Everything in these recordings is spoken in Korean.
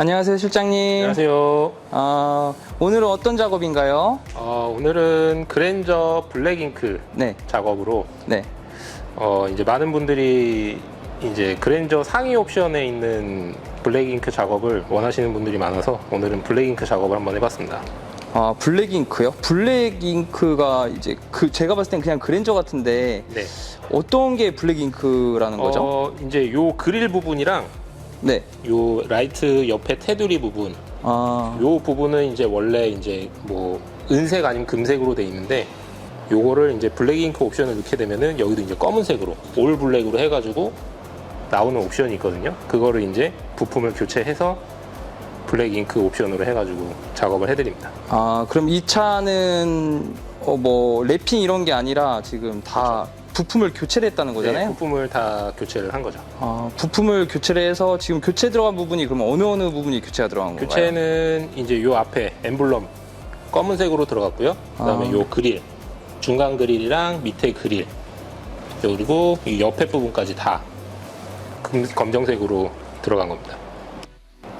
안녕하세요, 실장님. 안녕하세요. 아, 오늘은 어떤 작업인가요? 어, 오늘은 그랜저 블랙잉크 네, 작업으로 네. 어, 이제 많은 분들이 이제 그랜저 상위 옵션에 있는 블랙잉크 작업을 원하시는 분들이 많아서 오늘은 블랙잉크 작업을 한번 해봤습니다. 아, 블랙잉크요? 블랙잉크가 이제 그 제가 봤을 땐 그냥 그랜저 같은데 네. 어떤 게 블랙잉크라는 거죠? 어, 이제 요 그릴 부분이랑 네. 요 라이트 옆에 테두리 부분, 아, 요 부분은 이제 원래 이제 뭐 은색 아니면 금색으로 돼 있는데 요거를 이제 블랙 잉크 옵션을 넣게 되면은 여기도 이제 검은색으로 올 블랙으로 해가지고 나오는 옵션이 있거든요. 그거를 이제 부품을 교체해서 블랙 잉크 옵션으로 해가지고 작업을 해드립니다. 아, 그럼 이 차는 어, 뭐 랩핑 이런 게 아니라 지금 다 부품을 교체를 했다는 네, 거잖아요? 부품을 다 교체를 한 거죠. 아, 부품을 교체를 해서 지금 교체 들어간 부분이 그러면 어느 어느 부분이 교체가 들어간 건가요? 교체는 이제 요 앞에 엠블럼 검은색으로 들어갔고요. 그다음에 아. 요 그릴 중간 그릴이랑 밑에 그릴 그리고 이 옆에 부분까지 다 금- 검정색으로 들어간 겁니다.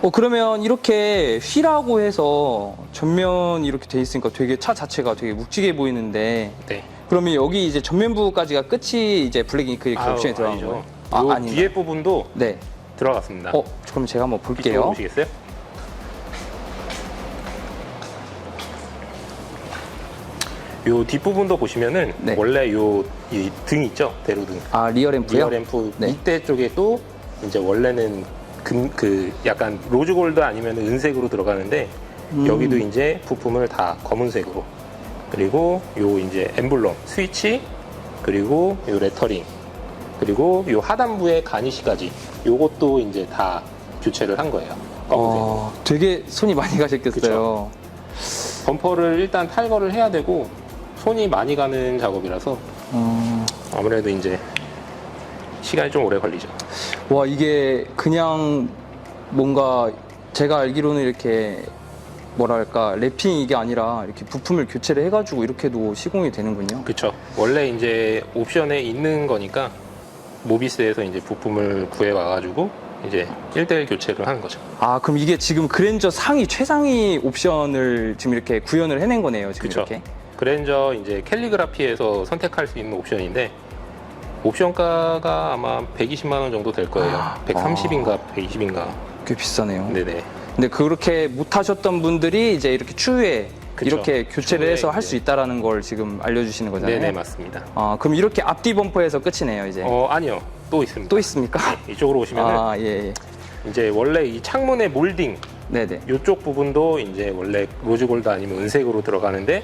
어, 그러면 이렇게 휠하고 해서 전면 이렇게 돼 있으니까 되게 차 자체가 되게 묵직해 보이는데 네. 그러면 여기 이제 전면 부까지가 끝이 이제 블랙잉크 이렇게 아유, 옵션이 들어간 아니죠. 거예요? 요 아닌가요? 뒤에 부분도 네. 들어갔습니다. 어, 그럼 제가 한번 이쪽으로 볼게요. 보시겠어요? 요 뒷부분도 보시면은 네. 원래 요이등 있죠 대로등 아, 리어 램프요? 리어 램프 네. 밑에 쪽에도 이제 원래는 금 그 약간 로즈 골드 아니면 은색으로 들어가는데 음. 여기도 이제 부품을 다 검은색으로 그리고 요 이제 엠블럼 스위치 그리고 요 레터링 그리고 요 하단부의 가니시까지 요것도 이제 다 교체를 한 거예요 어, 되게 손이 많이 가셨겠어요. 범퍼를 일단 탈거를 해야 되고 손이 많이 가는 작업이라서 음, 아무래도 이제 시간이 좀 오래 걸리죠. 와, 이게 그냥 뭔가 제가 알기로는 이렇게 뭐랄까 랩핑 이게 아니라 이렇게 부품을 교체를 해가지고 이렇게도 시공이 되는군요. 그쵸. 원래 이제 옵션에 있는 거니까 모비스에서 이제 부품을 구해 와가지고 이제 1대1 교체를 하는 거죠. 아, 그럼 이게 지금 그랜저 상위 최상위 옵션을 지금 이렇게 구현을 해낸 거네요. 지금 그쵸. 이렇게. 그랜저 이제 캘리그라피에서 선택할 수 있는 옵션인데 옵션가가 아마 120만 원 정도 될 거예요. 아. 130인가 120인가. 꽤 비싸네요. 네네. 근데 그렇게 못 하셨던 분들이 이제 이렇게 추후에 그쵸. 이렇게 교체를 추후에 해서 할 수. 있다라는 걸 지금 알려주시는 거잖아요. 네네 맞습니다. 아, 그럼 이렇게 앞뒤 범퍼에서 끝이네요, 이제. 어 아니요 또 있습니다. 또 있습니까? 네, 이쪽으로 오시면 은 아, 예, 예. 이제 원래 이 창문의 몰딩 네네. 이쪽 부분도 이제 원래 로즈 골드 아니면 은색으로 들어가는데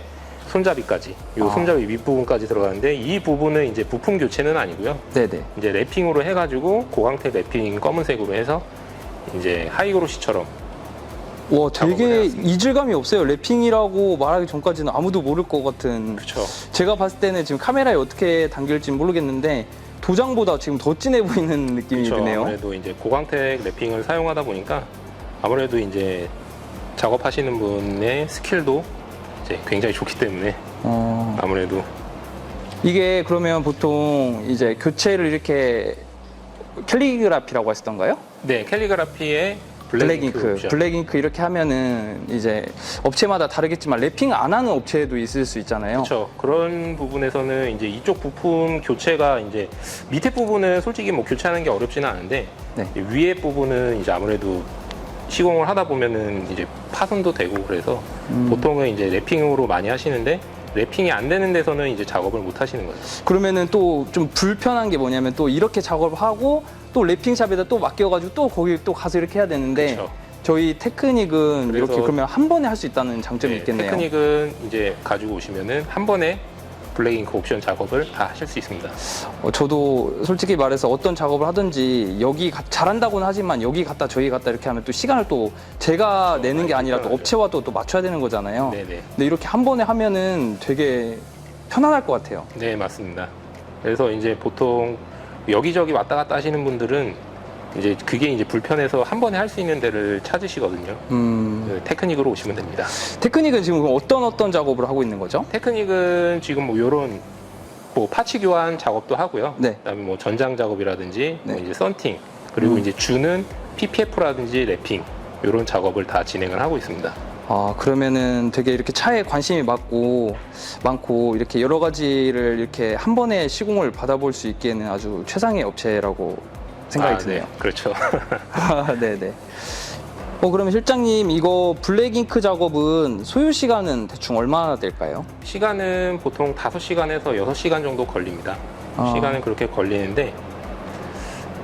손잡이까지 이 아. 손잡이 윗부분까지 들어가는데 이 부분은 이제 부품 교체는 아니고요 네네. 이제 랩핑으로 해가지고 고광택 랩핑 검은색으로 해서 이제 하이그로시처럼 와, 되게. 이질감이 없어요. 랩핑이라고 말하기 전까지는 아무도 모를 것 같은. 그쵸 제가 봤을 때는 지금 카메라에 어떻게 당길지 모르겠는데 도장보다 지금 더 진해 보이는 느낌이 그쵸 드네요. 아무래도 이제 고광택 랩핑을 사용하다 보니까 아무래도 이제 작업하시는 분의 스킬도 이제 굉장히 좋기 때문에 어, 아무래도 이게 그러면 보통 이제 교체를 이렇게 캘리그라피라고 하셨던가요? 네 캘리그라피의 블랙잉크, 블랙잉크, 이렇게 하면은 이제 업체마다 다르겠지만 랩핑 안 하는 업체도 있을 수 있잖아요. 그렇죠. 그런 부분에서는 이제 이쪽 부품 교체가 이제 밑에 부분은 솔직히 뭐 교체하는 게 어렵지는 않은데 네. 위에 부분은 이제 아무래도 시공을 하다 보면은 이제 파손도 되고 그래서 음. 보통은 이제 랩핑으로 많이 하시는데 랩핑이 안 되는 데서는 이제 작업을 못 하시는 거예요. 그러면은 또 좀 불편한 게 뭐냐면 또 이렇게 작업을 하고 또 랩핑샵에다 또 맡겨가지고 또 거기 또 가서 이렇게 해야 되는데 그렇죠. 저희 테크닉은 그래서- 이렇게 그러면 한 번에 할 수 있다는 장점이 네, 있겠네요. 테크닉은 이제 가지고 오시면은 한 번에 블랙잉크 옵션 작업을 다 하실 수 있습니다. 어, 저도 솔직히 말해서 어떤 작업을 하든지 여기 가- 잘한다고는 하지만 여기 갔다 저기 갔다 이렇게 하면 또 시간을 또 제가 내는 게 아니라 또. 업체와 또, 또 맞춰야 되는 거잖아요. 네네. 근데 이렇게 한 번에 하면은 되게 편안할 것 같아요. 네, 맞습니다. 그래서 이제 보통 여기저기 왔다 갔다 하시는 분들은 이제 그게 이제 불편해서 한 번에 할 수 있는 데를 찾으시거든요. 음, 그 테크닉으로 오시면 됩니다. 테크닉은 지금 그럼 어떤 어떤 작업을 하고 있는 거죠? 테크닉은 지금 뭐 요런 뭐 파츠 교환 작업도 하고요. 네. 그다음에 뭐 전장 작업이라든지 뭐 네. 이제 썬팅 그리고 음. 이제 주는 PPF라든지 랩핑 이런 작업을 다 진행을 하고 있습니다. 아, 그러면은 되게 이렇게 차에 관심이 많고, 많고, 이렇게 여러 가지를 이렇게 한 번에 시공을 받아볼 수 있기에는 아주 최상의 업체라고 생각이 아, 드네요. 네, 그렇죠. 네네. 어, 그러면 실장님, 이거 블랙 잉크 작업은 소요 시간은 대충 얼마나 될까요? 시간은 보통 5시간에서 6시간 정도 걸립니다. 아. 시간은 그렇게 걸리는데,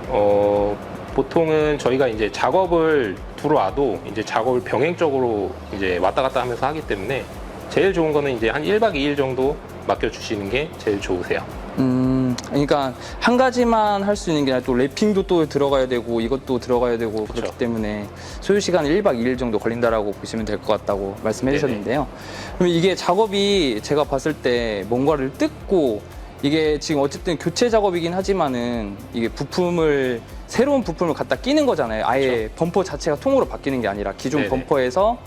어, 보통은 저희가 이제 작업을 들어와도 이제 작업을 병행적으로 이제 왔다 갔다 하면서 하기 때문에 제일 좋은 거는 이제 한 1박 2일 정도 맡겨주시는 게 제일 좋으세요. 음, 그러니까 한 가지만 할 수 있는 게 아니라 또 랩핑도 또 들어가야 되고 이것도 들어가야 되고 그렇기 그쵸. 때문에 소요 시간 1박 2일 정도 걸린다라고 보시면 될 것 같다고 말씀해 네네. 주셨는데요. 그럼 이게 작업이 제가 봤을 때 뭔가를 뜯고 이게 지금 어쨌든 교체 작업이긴 하지만은 이게 부품을 새로운 부품을 갖다 끼는 거잖아요. 아예 범퍼 자체가 통으로 바뀌는 게 아니라 기존 네네. 범퍼에서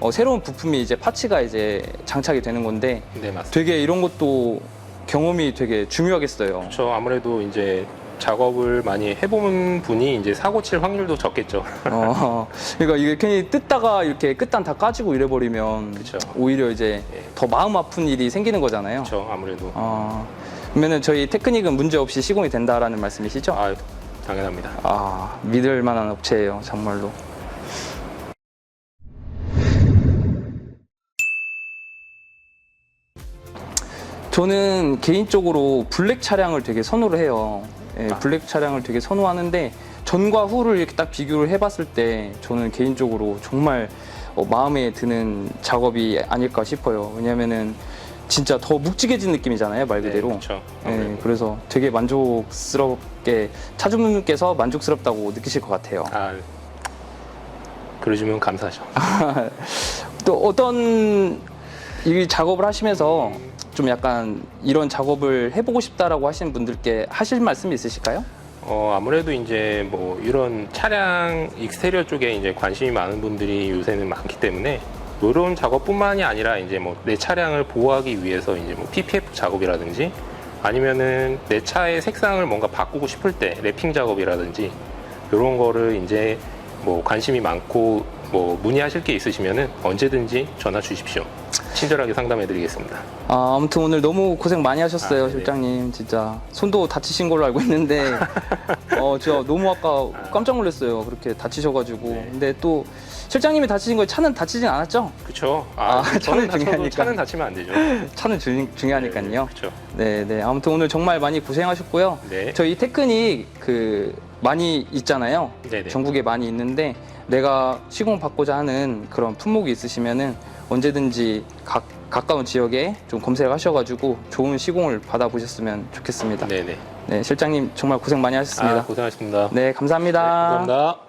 어, 새로운 부품이 이제 파츠가 이제 장착이 되는 건데 네, 맞습니다. 되게 이런 것도 경험이 되게 중요하겠어요. 그렇죠. 아무래도 이제 작업을 많이 해본 분이 이제 사고 칠 확률도 적겠죠. 어, 그러니까 이게 괜히 뜯다가 이렇게 끝단 다 까지고 이래버리면 그쵸. 오히려 이제 예. 더 마음 아픈 일이 생기는 거잖아요. 그렇죠. 아무래도. 어, 그러면은 저희 테크닉은 문제 없이 시공이 된다라는 말씀이시죠? 아, 당연합니다. 아, 믿을 만한 업체예요, 정말로. 저는 개인적으로 블랙 차량을 되게 선호를 해요. 예, 아. 블랙 차량을 되게 선호하는데 전과 후를 이렇게 딱 비교를 해봤을 때 저는 개인적으로 정말 어, 마음에 드는 작업이 아닐까 싶어요. 왜냐면은 진짜 더 묵직해진 느낌이잖아요, 말 그대로. 네, 그렇죠. 네, 아무래도. 그래서 되게 만족스럽게 차주분께서 만족스럽다고 느끼실 것 같아요. 아, 그러시면 감사하죠. 또 어떤 이 작업을 하시면서 좀 약간 이런 작업을 해보고 싶다라고 하시는 분들께 하실 말씀 있으실까요? 어, 아무래도 이제 뭐 이런 차량 익스테리어 쪽에 이제 관심이 많은 분들이 요새는 많기 때문에 이런 작업뿐만이 아니라 이제 뭐 내 차량을 보호하기 위해서 이제 뭐 PPF 작업이라든지 아니면은 내 차의 색상을 뭔가 바꾸고 싶을 때 랩핑 작업이라든지 이런 거를 이제 뭐 관심이 많고 뭐 문의하실 게 있으시면은 언제든지 전화 주십시오. 친절하게 상담해 드리겠습니다. 아, 아무튼 오늘 너무 고생 많이 하셨어요, 아, 네네. 실장님. 진짜 손도 다치신 걸로 알고 있는데, 어, 제가 너무 아까 깜짝 놀랐어요. 그렇게 다치셔가지고. 네. 근데 또 실장님이 다치신 거에 차는 다치진 않았죠? 그렇죠. 아, 저는 차는 중요하니까. 차는 다치면 안 되죠. 차는 중, 중요하니까요. 그렇죠. 네, 네. 아무튼 오늘 정말 많이 고생하셨고요. 네. 저희 테크닉 그 많이 있잖아요. 네네. 전국에 많이 있는데 내가 시공 받고자 하는 그런 품목이 있으시면은 언제든지 각, 가까운 지역에 좀 검색하셔가지고 좋은 시공을 받아보셨으면 좋겠습니다. 네네. 네, 실장님 정말 고생 많이 하셨습니다. 아, 고생하셨습니다. 네, 감사합니다. 네, 감사합니다.